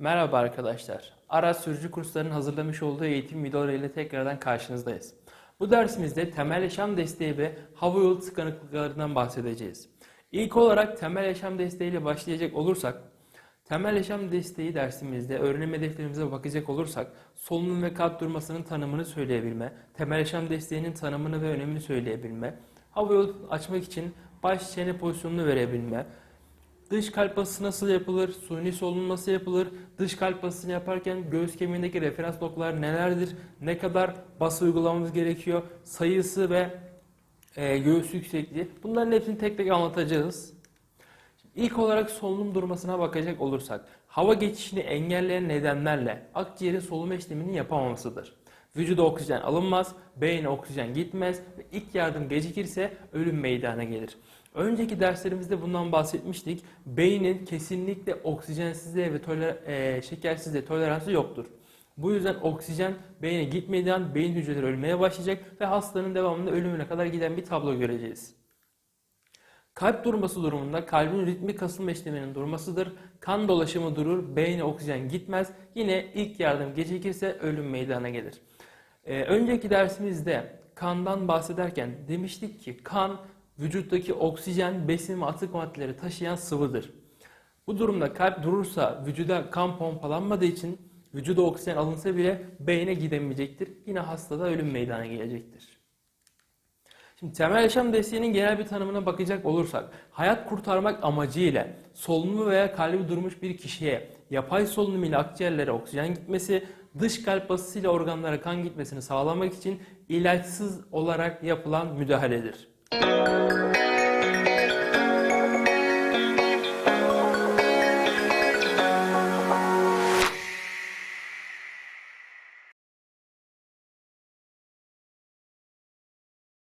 Merhaba arkadaşlar. Ara sürücü kurslarının hazırlamış olduğu eğitim videoları ile tekrardan karşınızdayız. Bu dersimizde temel yaşam desteği ve hava yolu tıkanıklıklarından bahsedeceğiz. İlk olarak temel yaşam desteği ile başlayacak olursak, temel yaşam desteği dersimizde öğrenim hedeflerimize bakacak olursak, solunum ve kalp durmasının tanımını söyleyebilme, temel yaşam desteğinin tanımını ve önemini söyleyebilme, hava yolu açmak için baş çene pozisyonunu verebilme, Dış kalp basısı nasıl yapılır? Suni solunum nasıl yapılır? Dış kalp basısını yaparken göğüs kemiğindeki referans noktalar nelerdir? Ne kadar bası uygulamamız gerekiyor? Sayısı ve e, göğüs yüksekliği. Bunların hepsini tek tek anlatacağız. İlk olarak solunum durmasına bakacak olursak, hava geçişini engelleyen nedenlerle akciğerin solunum işlemini yapamamasıdır. Vücuda oksijen alınmaz, beyne oksijen gitmez ve ilk yardım gecikirse ölüm meydana gelir. Önceki derslerimizde bundan bahsetmiştik. Beynin kesinlikle oksijensizliğe ve toler- e, şekersizliğe toleransı yoktur. Bu yüzden oksijen beyne gitmediği an beyin hücreleri ölmeye başlayacak ve hastanın devamında ölümüne kadar giden bir tablo göreceğiz. Kalp durması durumunda kalbin ritmik kasılma işleminin durmasıdır. Kan dolaşımı durur, beyne oksijen gitmez. Yine ilk yardım gecikirse ölüm meydana gelir. Ee, önceki dersimizde kandan bahsederken demiştik ki kan vücuttaki oksijen, besin ve atık maddeleri taşıyan sıvıdır. Bu durumda kalp durursa vücuda kan pompalanmadığı için vücuda oksijen alınsa bile beyne gidemeyecektir. Yine hastada ölüm meydana gelecektir. Şimdi temel yaşam desteğinin genel bir tanımına bakacak olursak, hayat kurtarmak amacıyla solunumu veya kalbi durmuş bir kişiye yapay solunum ile akciğerlere oksijen gitmesi, dış kalp basısıyla organlara kan gitmesini sağlamak için ilaçsız olarak yapılan müdahaledir.